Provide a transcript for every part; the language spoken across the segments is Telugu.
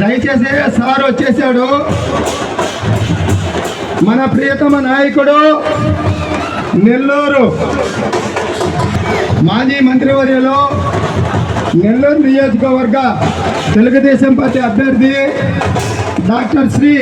దయచేసి సార్ వచ్చేసాడు. మన ప్రియతమ నాయకుడు నెల్లూరు మాజీ మంత్రివర్యులు నెల్లూరు నియోజకవర్గ తెలుగుదేశం పార్టీ అభ్యర్థి డాక్టర్ శ్రీ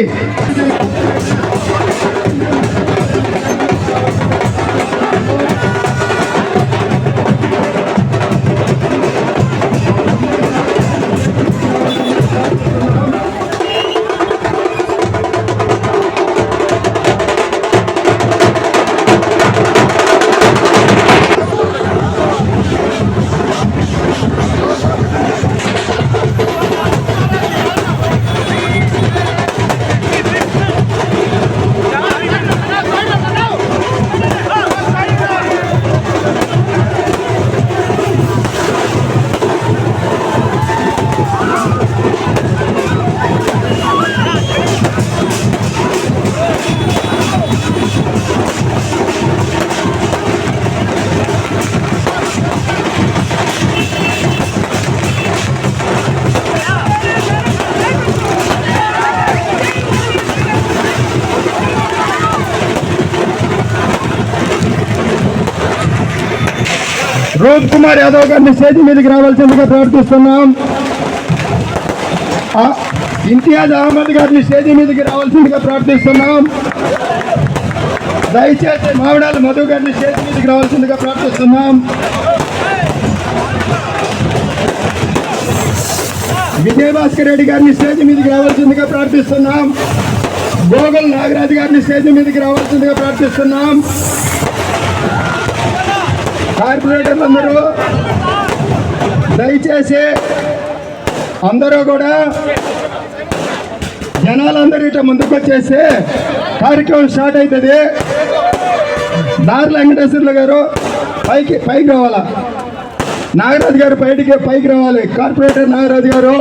రూప్ కుమార్ యాదవ్ గారిని స్టేజ్ మీదకి రావాల్సిందిగా ప్రార్థిస్తున్నాం. ఇంతియాజ్ అహ్మద్ గారిని స్టేజ్ మీదకి రావాల్సిందిగా ప్రార్థిస్తున్నాం. దయచేసి మావిడాల మధు గారిని స్టేజ్ మీదకి రావాల్సిందిగా ప్రార్థిస్తున్నాం. విజయభాస్కర్ రెడ్డి గారిని స్టేజ్ మీదకి రావాల్సిందిగా ప్రార్థిస్తున్నాం. గోగుల్ నాగరాజు గారిని స్టేజ్ మీదకి రావాల్సిందిగా ప్రార్థిస్తున్నాం. కార్పొరేటర్లు అందరూ దయచేసి అందరూ కూడా జనాలందరూ ఇట్లా ముందుకు వచ్చేసి కార్యక్రమం స్టార్ట్ అవుతుంది దారి వెంకటేశ్వర్లు గారు పైకి పైకి రావాలా? నాగరాజు గారు బయటికి పైకి రావాలి. కార్పొరేటర్ నాగరాజు గారు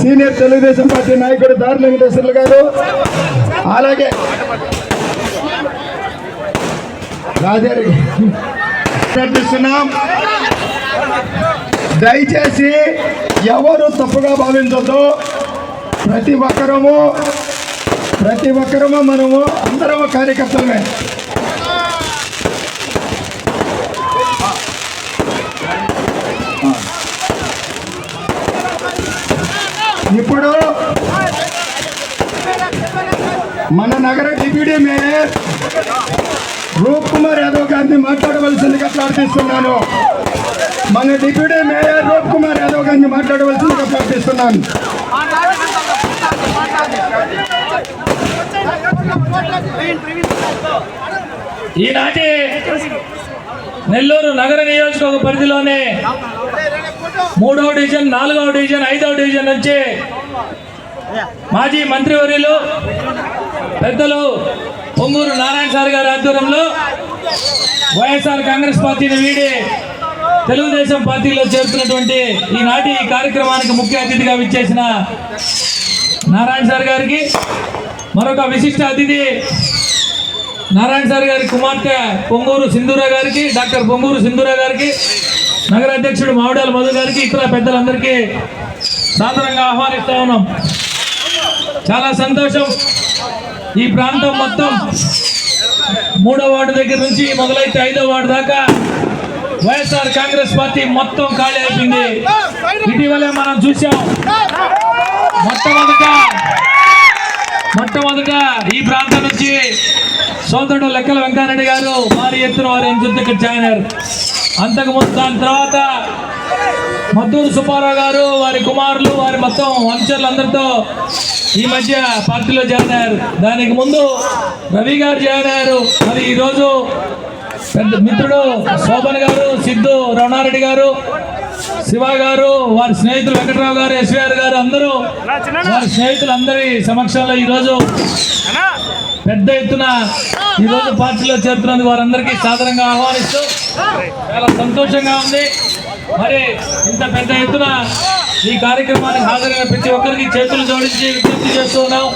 సీనియర్ తెలుగుదేశం పార్టీ నాయకుడు దారి వెంకటేశ్వర్లు గారు అలాగే రాజారెడ్డి ప్రార్థిస్తున్నాం దయచేసి ఎవరు తప్పుగా భావించొద్దు. ప్రతి ఒక్కరము ప్రతి ఒక్కరము మనము అందరము కార్యకర్తలమే. ఇప్పుడు మన నగర డిప్యూటీ మేయర్ రూప్ కుమార్ యాదవ్ గారిని మాట్లాడవలసిందిగా ప్రార్థిస్తున్నాను. మన డిప్యూటీ మేయర్ రూప్ కుమార్ యాదవ్ గారిని మాట్లాడవలసిందిగా ప్రార్థిస్తున్నాను. ఈనాటి నెల్లూరు నగర నియోజకవర్గ పరిధిలోనే మూడవ డివిజన్ నాలుగవ డివిజన్ ఐదవ డివిజన్ నుంచి మాజీ మంత్రివర్యులు పెద్దలు పొంగూరు నారాయణ సార్ గారి ఆధ్వర్యంలో వైఎస్ఆర్ కాంగ్రెస్ పార్టీని వీడి తెలుగుదేశం పార్టీలో చేరుతున్నటువంటి ఈనాటి ఈ కార్యక్రమానికి ముఖ్య అతిథిగా విచ్చేసిన నారాయణ సార్ గారికి మరొక విశిష్ట అతిథి నారాయణ సార్ గారి కుమార్తె పొంగూరు సింధూర గారికి డాక్టర్ పొంగూరు సింధూర గారికి నగర అధ్యక్షుడు మావిడాల మధు గారికి ఇతర పెద్దలందరికీ సాదరంగా ఆహ్వానిస్తా ఉన్నాం. చాలా సంతోషం. ఈ ప్రాంతం మొత్తం మూడో వార్డు దగ్గర నుంచి మొదలైతే ఐదో వార్డు దాకా వైఎస్ఆర్ కాంగ్రెస్ పార్టీ మొత్తం ఖాళీ అయిపోయింది. ఇటీవలే మనం చూసాం. మొట్టమొదట మొట్టమొదట ఈ ప్రాంతం నుంచి సోదరుడు లెక్కల వెంకారెడ్డి గారు భారీ ఎత్తున వారు ఎంచుకు ఇక్కడ జాయిన్ అయ్యారు. అంతకుముందు దాని తర్వాత మద్దూరు సుబ్బారావు గారు వారి కుమారులు వారి మొత్తం అనుచరులందరితో ఈ మధ్య పార్టీలో జాయిన్ అయ్యారు. దానికి ముందు రవి గారు జాయిన్ అయ్యారు. మరి ఈరోజు పెద్ద మిత్రుడు శోభన్ గారు సిద్ధు రమణారెడ్డి గారు శివ గారు వారి స్నేహితులు వెంకటరావు గారు ఎస్వీఆర్ గారు అందరూ వారి స్నేహితులందరి సమక్షంలో ఈరోజు పెద్ద ఎత్తున ఈరోజు పార్టీలో చేరుతున్నందుకు వారందరికీ సాధారణంగా ఆహ్వానిస్తూ చాలా సంతోషంగా ఉంది. మరి ఇంత పెద్ద ఎత్తున ఈ కార్యక్రమానికి హాజరైన ప్రతి ఒక్కరికి చేతులు జోడించి విజ్ఞప్తి చేస్తున్నాం.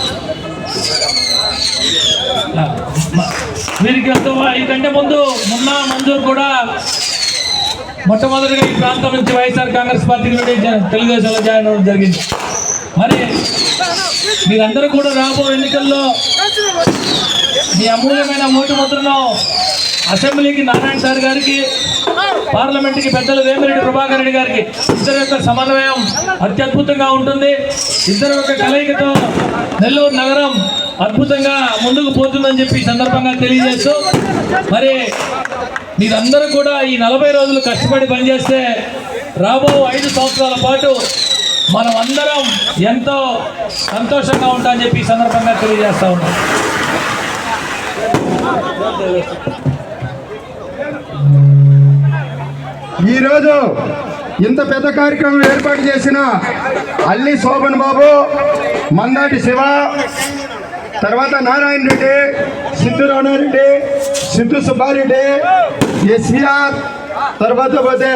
వీరికి ఎంతో ముందు మొన్న మంజూర్ కూడా మొట్టమొదటిగా ఈ ప్రాంతం నుంచి వైఎస్ఆర్ కాంగ్రెస్ పార్టీ నుండి తెలుగుదేశంలో జాయిన్ అవ్వడం జరిగింది. మరి మీరందరూ కూడా రాబో ఎన్నికల్లో మీ అమూల్యమైన ఓటు ముద్రను అసెంబ్లీకి నారాయణ సార్ గారికి పార్లమెంట్కి పెద్దలు వేమిరెడ్డి ప్రభాకర్ రెడ్డి గారికి ఇద్దరు యొక్క సమన్వయం అత్యద్భుతంగా ఉంటుంది. ఇద్దరు యొక్క కలయికతో నెల్లూరు నగరం అద్భుతంగా ముందుకు పోతుందని చెప్పి సందర్భంగా తెలియజేస్తూ మరి మీరందరూ కూడా ఈ నలభై రోజులు కష్టపడి పనిచేస్తే రాబో ఐదు సంవత్సరాల పాటు మనం అందరం ఎంతో సంతోషంగా ఉంటామని చెప్పి సందర్భంగా తెలియజేస్తా ఉన్నాం. ఈరోజు ఇంత పెద్ద కార్యక్రమం ఏర్పాటు చేసిన అల్లి శోభన్ బాబు మందాటి శివ తర్వాత నారాయణ రెడ్డి సిద్ధు రమణారెడ్డి సిద్ధు సుబ్బారెడ్డి ఎస్విఆర్ తర్వాత పోతే